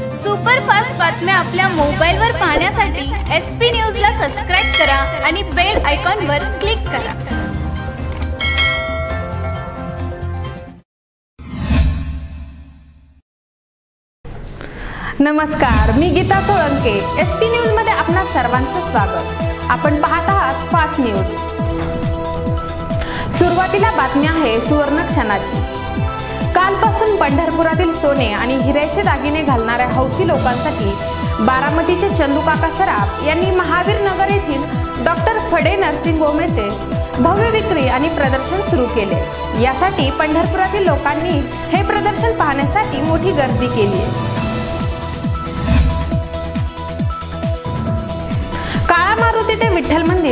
Superfast बातम्या आपल्या मोबाईलवर पाहण्यासाठी एस पी न्यूजला सबस्क्राईब करा आणि बेल आयकॉनवर क्लिक करा. नमस्कार मी गीता सोळंके. एस पी न्यूजमध्ये आपणा सर्वांचं स्वागत. आपण पाहत आहात फास्ट न्यूज सुरुवातीला बातमी आहे सुवर्ण क्षणाची कालपासून पंढरपुरातील सोने आणि हिऱ्याचे दागिने घालणाऱ्या हौशी लोकांसाठी बारामतीचे चंदूकाका सराफ यांनी महावीर नगर येथील डॉक्टर फडे नर्सिंग होम येथे भव्य विक्री आणि प्रदर्शन सुरू केले. यासाठी पंढरपुरातील लोकांनी हे प्रदर्शन पाहण्यासाठी मोठी गर्दी केली आहे.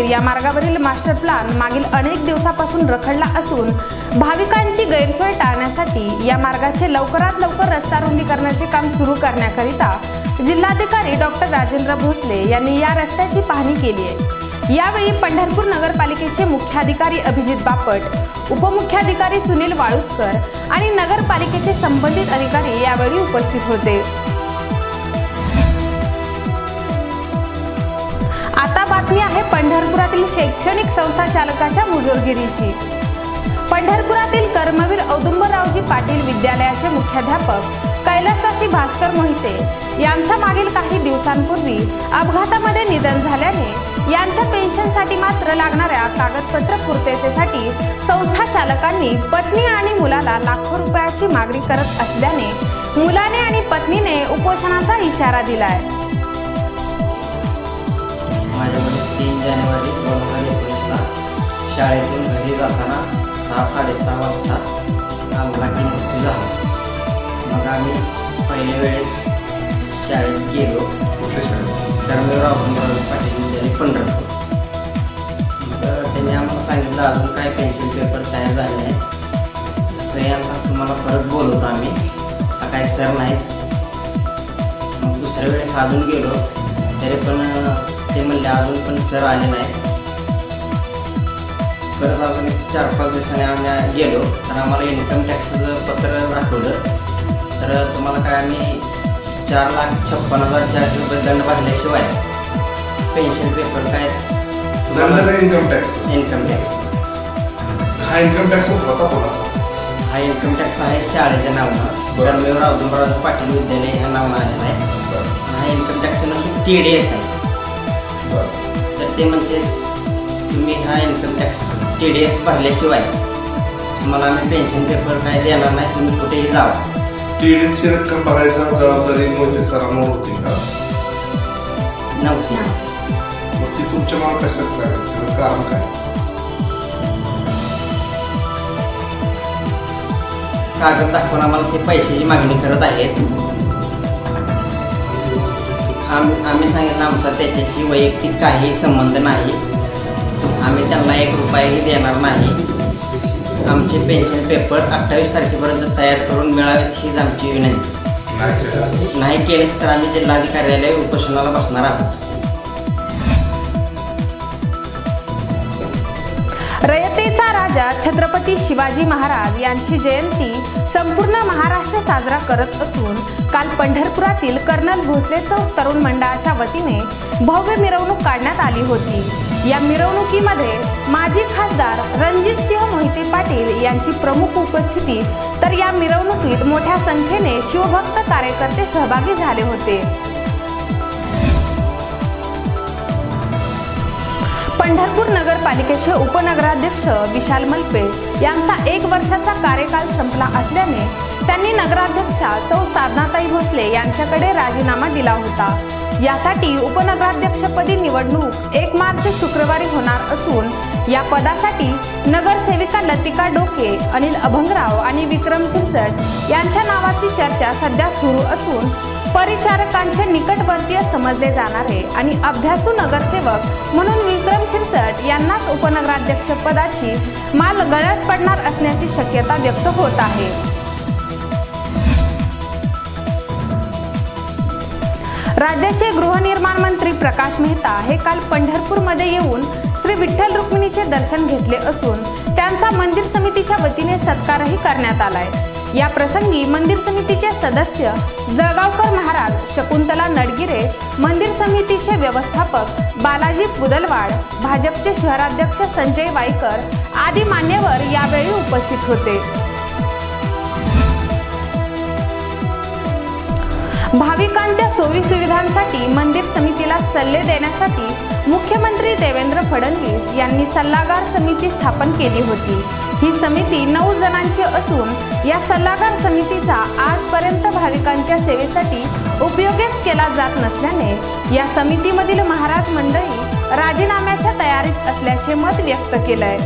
या मार्गावरील मास्टर प्लॅन मागील अनेक दिवसापासून रखडला असून भाविकांची गैरसोय टाळण्यासाठी या मार्गाचे लवकरात लवकर रस्ता रुंदी करण्याचे काम सुरू करण्याकरिता जिल्हाधिकारी डॉक्टर राजेंद्र भोसले यांनी या रस्त्याची पाहणी केली आहे. यावेळी पंढरपूर नगरपालिकेचे मुख्याधिकारी अभिजित बापट उपमुख्याधिकारी सुनील वाळुसकर आणि नगरपालिकेचे संबंधित अधिकारी यावेळी उपस्थित होते. आता बातमी आहे पंढरपुरात. चालकाच्या मुजोरगिरीची. पंढरपुरातील कर्मवीर औदुंबरावजी पाटील विद्यालयाचे मुख्याध्यापक कैलासवासी भास्कर मोहिते यांच्या मागील काही दिवसांपूर्वी अपघातामध्ये निधन झाल्याने यांच्या पेन्शनसाठी मात्र लागणाऱ्या कागदपत्र पूर्ततेसाठी संस्था चालकांनी पत्नी आणि मुलाला लाखो रुपयाची मागणी करत असल्याने मुलाने आणि पत्नीने उपोषणाचा इशारा दिलाय. माझ्याकडे तीन जानेवारी दोन हजार शाळेतून घरी जाताना सहा साडेसहा वाजता अपघाती मृत्यू झाला. मग आम्ही पहिल्या वेळेस शाळेत गेलो. कर्मवीरराव अभंगराव पाटील विद्यालय पंढरपूर. तर त्यांनी आम्हाला सांगितलं अजून काय पेन्सिल पेपर तयार झाले नाही सह्यांना तुम्हाला परत बोलवतो आम्ही. आता काय सर नाहीत. मग दुसऱ्या वेळेस अजून गेलो. तरी पण ते म्हणले अजून पण सर आले नाही परत अजून चार पाच दिवसांनी आम्ही गेलो तर आम्हाला इन्कम टॅक्सचं पत्र दाखवलं. तर तुम्हाला काय आम्ही चार लाख छप्पन हजार चारशे रुपये दंड भरल्याशिवाय पेन्शन पेपर काय इन्कम टॅक्स इन्कम टॅक्स हा इन्कम टॅक्स होता कोणाचा? हा इन्कम टॅक्स आहे शाळेच्या नावानं. धर्मवीर औदुंबराव पाटील विद्यालय ह्या नावानं आलेला आहे. हा इन्कम टॅक्स नसून टी डी एस आहे. बरं. तर ते म्हणते तुम्ही हा income tax T D S भरल्याशिवाय तुम्हाला आम्ही पेन्शन पेपर काय देणार नाही तुम्ही कुठेही जावा. टीडीची रक्कम भरायचा जबाबदारी मोहिते सरांवर होती का? नव्हती. मग ती तुमच्या मागे कसं काय त्याचं कारण काय? कागद दाखवून आम्हाला ते पैशाची मागणी करत आहेत. आम आम्ही सांगितलं आमचा त्याच्याशी वैयक्तिक काही संबंध नाही. आम्ही त्यांना एक रुपयाही देणार नाही. आमचे पेन्शन पेपर अठ्ठावीस तारखेपर्यंत तयार करून मिळावेत हीच आमची विनंती. नाही केलंस. केलेच तर आम्ही जिल्हाधिकार्यालय उपोषणाला बसणार आहोत. रयतेचा राजा छत्रपती शिवाजी महाराज यांची जयंती संपूर्ण महाराष्ट्र साजरा करत असून काल पंढरपुरातील कर्नल भोसले चौक तरुण मंडळाच्या वतीने भव्य मिरवणूक काढण्यात आली होती. या मिरवणुकीमध्ये माजी खासदार रणजितसिंह मोहिते पाटील यांची प्रमुख उपस्थिती. तर या मिरवणुकीत मोठ्या संख्येने शिवभक्त कार्यकर्ते सहभागी झाले होते. पंढरपूर नगरपालिकेचे उपनगराध्यक्ष विशाल मल्पे यांचा एक वर्षाचा कार्यकाल संपला असल्याने त्यांनी नगराध्यक्षा सौ साधनाताई भोसले यांच्याकडे राजीनामा दिला होता. यासाठी उपनगराध्यक्षपदी निवडणूक एक मार्च शुक्रवारी होणार असून या पदासाठी नगरसेविका लतिका डोके अनिल अभंगराव आणि विक्रम चिरसट यांच्या नावाची चर्चा सध्या सुरू असून परिचारकांचे निकटवर्तीय समजले जाणारे आणि अभ्यासू नगरसेवक म्हणून विक्रम शिरसट यांनाच उपनगराध्यक्ष पदाची माल गळ्यात पडणार असण्याची शक्यता व्यक्त होत आहे. राज्याचे गृहनिर्माण मंत्री प्रकाश मेहता हे काल पंढरपूरमध्ये येऊन श्री विठ्ठल रुक्मिणीचे दर्शन घेतले असून त्यांचा मंदिर समितीच्या वतीने सत्कारही करण्यात आलाय. या प्रसंगी मंदिर समितीचे सदस्य जळगावकर महाराज शकुंतला नडगिरे मंदिर समितीचे व्यवस्थापक बालाजी पुदलवाड भाजपचे शहराध्यक्ष संजय वाईकर आदी मान्यवर यावेळी उपस्थित होते. भाविकांच्या सोयी सुविधांसाठी मंदिर समितीला सल्ले देण्यासाठी मुख्यमंत्री देवेंद्र फडणवीस यांनी सल्लागार समिती स्थापन केली होती. ही समिती नऊ जणांची असून या सल्लागार समितीचा आजपर्यंत भाविकांच्या सेवेसाठी उपयोगच केला जात नसल्याने या समितीमधील महाराज मंडळी राजीनाम्याच्या तयारीत असल्याचे मत व्यक्त केलंय.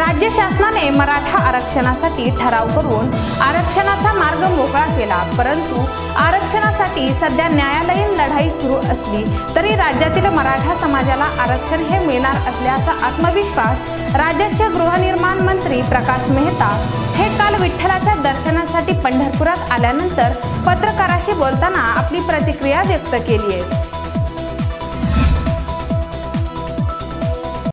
राज्य शासनाने मराठा आरक्षणासाठी ठराव करून आरक्षणाचा मार्ग मोकळा केला परंतु आरक्षणासाठी सध्या न्यायालयीन लढाई सुरू असली तरी राज्यातील मराठा समाजाला आरक्षण हे मिळणार असल्याचा आत्मविश्वास राज्याचे गृहनिर्माण मंत्री प्रकाश मेहता हे काल विठ्ठलाच्या दर्शनासाठी पंढरपुरात आल्यानंतर पत्रकाराशी बोलताना आपली प्रतिक्रिया व्यक्त केली आहे.